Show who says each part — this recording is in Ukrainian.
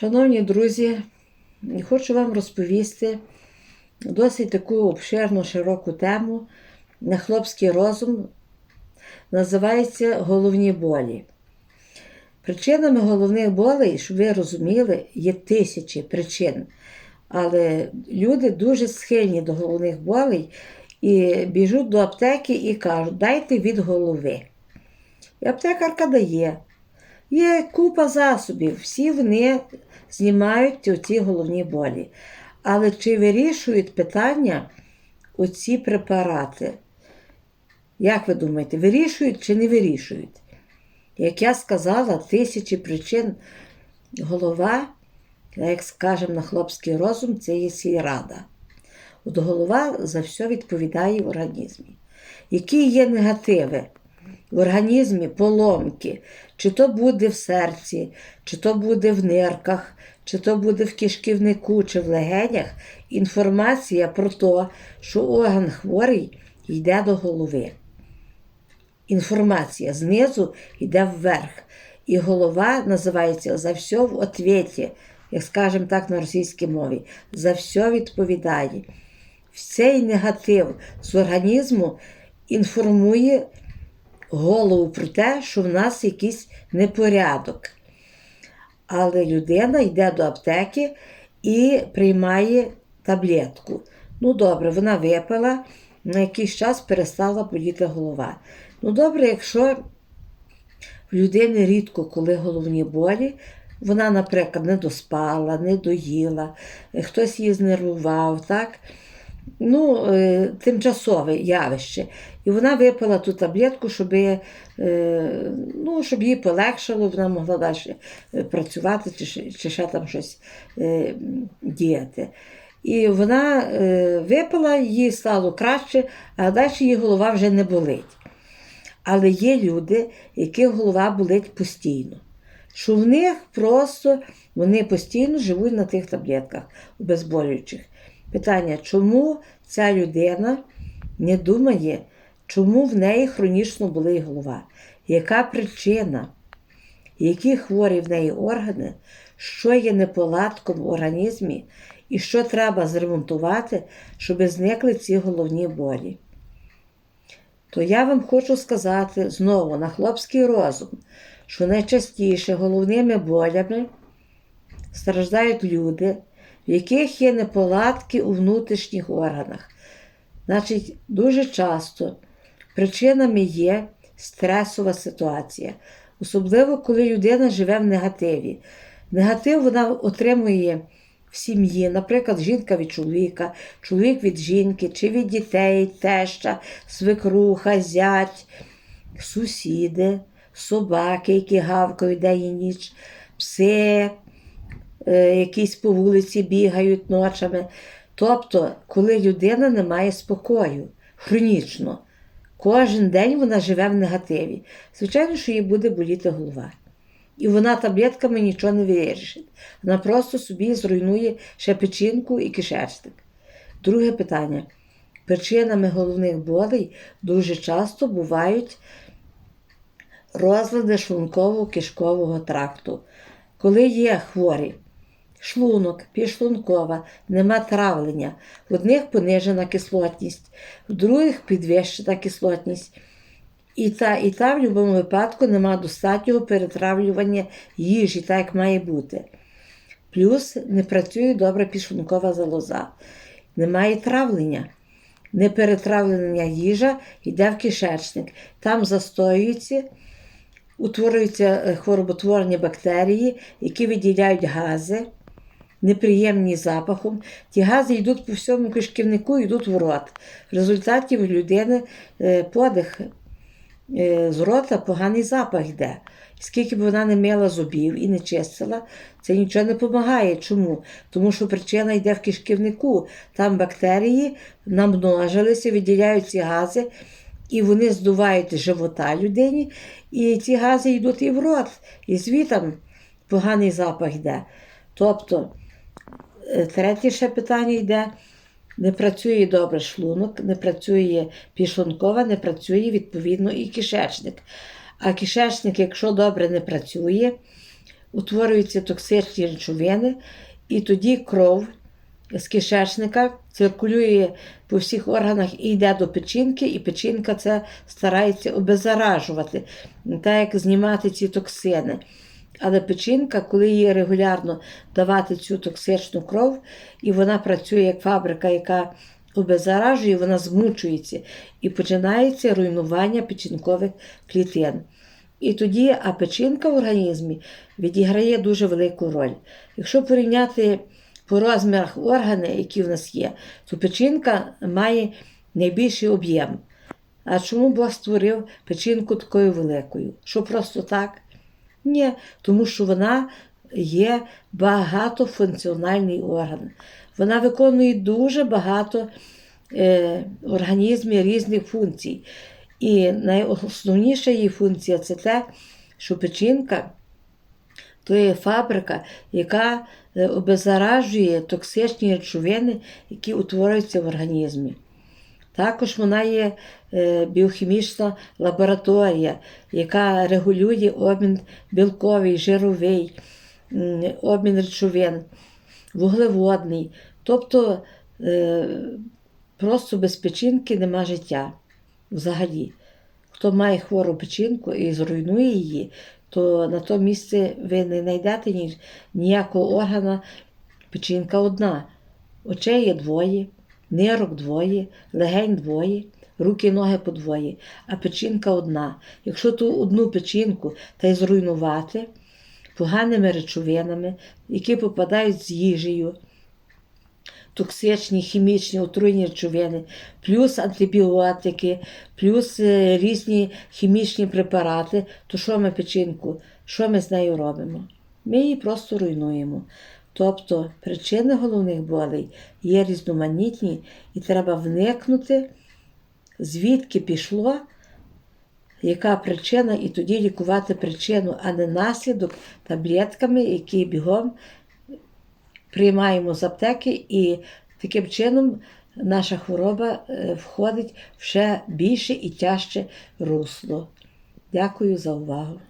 Speaker 1: Шановні друзі, хочу вам розповісти досить таку обширну, широку тему на хлопський розум. Називається головні болі. Причинами головних болей, щоб ви розуміли, є тисячі причин. Але люди дуже схильні до головних болей і біжуть до аптеки і кажуть, дайте від голови. І аптекарка дає. Є купа засобів, всі вони знімають оці головні болі. Але чи вирішують питання оці препарати? Як ви думаєте, вирішують чи не вирішують? Як я сказала, тисячі причин голова, як скажемо на хлопський розум, це є сільрада. От голова за все відповідає в організмі. Які є негативи в організмі, поломки, чи то буде в серці, чи то буде в нирках, чи то буде в кишківнику, чи в легенях, інформація про те, що орган хворий йде до голови. Інформація знизу йде вверх. І голова називається за все в отвіті, як скажемо так на російській мові, за все відповідає. Цей негатив з організму інформує голову про те, що в нас якийсь непорядок. Але людина йде до аптеки і приймає таблетку. Ну, добре, вона випила, на якийсь час перестала боліти голова. Ну, добре, якщо в людини рідко, коли головні болі, вона, наприклад, не доспала, не доїла, хтось її знервував, так? Ну, е, тимчасове явище. І вона випила ту таблетку, щоб, е, ну, щоб їй полегшало, вона могла далі працювати чи, чи ще там щось е, діяти. І вона е, випила, їй стало краще, а далі її голова вже не болить. Але є люди, яких голова болить постійно. Що в них просто вони постійно живуть на тих таблетках обезболюючих. Питання, чому ця людина не думає, чому в неї хронічно болить голова? Яка причина? Які хворі в неї органи, що є неполадком в організмі, і що треба зремонтувати, щоб зникли ці головні болі? То я вам хочу сказати знову на хлопський розум, що найчастіше головними болями страждають люди, в яких є неполадки у внутрішніх органах. Значить, дуже часто причинами є стресова ситуація, особливо коли людина живе в негативі. Негатив вона отримує в сім'ї, наприклад, жінка від чоловіка, чоловік від жінки, чи від дітей, теща, свекруха, зять, сусіди, собаки, які гавкають день і ніч, пси, якісь по вулиці бігають ночами. Тобто, коли людина не має спокою, хронічно, кожен день вона живе в негативі. Звичайно, що їй буде боліти голова. І вона таблетками нічого не вирішить. Вона просто собі зруйнує ще печінку і кишечник. Друге питання. Причинами головних болей дуже часто бувають розлади шлунково-кишкового тракту. Коли є хворі, шлунок, підшлункова, нема травлення, в одних понижена кислотність, в других підвищена кислотність. І та, і та в будь-якому випадку нема достатнього перетравлювання їжі, так як має бути. Плюс не працює добре підшлункова залоза, немає травлення. Неперетравлення їжа йде в кишечник. Там застоюється, утворюються е, хвороботворні бактерії, які виділяють гази, неприємні запахом. Ті гази йдуть по всьому кишківнику, йдуть в рот. В результаті в людини е, подих е, з рота поганий запах йде. Скільки б вона не мила зубів і не чистила, це нічого не допомагає. Чому? Тому що причина йде в кишківнику. Там бактерії намножилися, виділяють ці гази, і вони здувають живота людині, і ці гази йдуть і в рот, і звітом поганий запах йде. Тобто, третє ще питання йде. Не працює добре шлунок, не працює пішлункова, не працює відповідно і кишечник. А кишечник, якщо добре не працює, утворюються токсичні речовини, і тоді кров з кишечника циркулює по всіх органах і йде до печінки, і печінка це старається обеззаражувати, так як знімати ці токсини. Але печінка, коли їй регулярно давати цю токсичну кров, і вона працює як фабрика, яка обеззаражує, вона змучується і починається руйнування печінкових клітин. І тоді а печінка в організмі відіграє дуже велику роль. Якщо порівняти по розмірах органи, які в нас є, то печінка має найбільший об'єм. А чому Бог створив печінку такою великою? Що просто так? Ні, тому що вона є багатофункціональний орган. Вона виконує дуже багато е, організмів різних функцій. І найосновніша її функція це те, що печінка то є фабрика, яка е, обеззаражує токсичні речовини, які утворюються в організмі. Також вона є е, біохімічна лабораторія, яка регулює обмін білковий, жировий, обмін речовин, вуглеводний. Тобто е, просто без печінки нема життя взагалі. Хто має хвору печінку і зруйнує її, то на то місце ви не знайдете ніякого органа. Печінка одна. Очей є двоє, нирок двоє, легень двоє, руки, ноги по двоє, а печінка одна. Якщо ту одну печінку та й зруйнувати поганими речовинами, які попадають з їжею, токсичні, хімічні, отруйні речовини, плюс антибіотики, плюс е, різні хімічні препарати, то що ми печінку, що ми з нею робимо? Ми її просто руйнуємо. Тобто причини головних болей є різноманітні, і треба вникнути, звідки пішло, яка причина, і тоді лікувати причину, а не наслідок таблетками, які бігом приймаємо з аптеки, і таким чином наша хвороба е, входить в ще більше і тяжче русло. Дякую за увагу.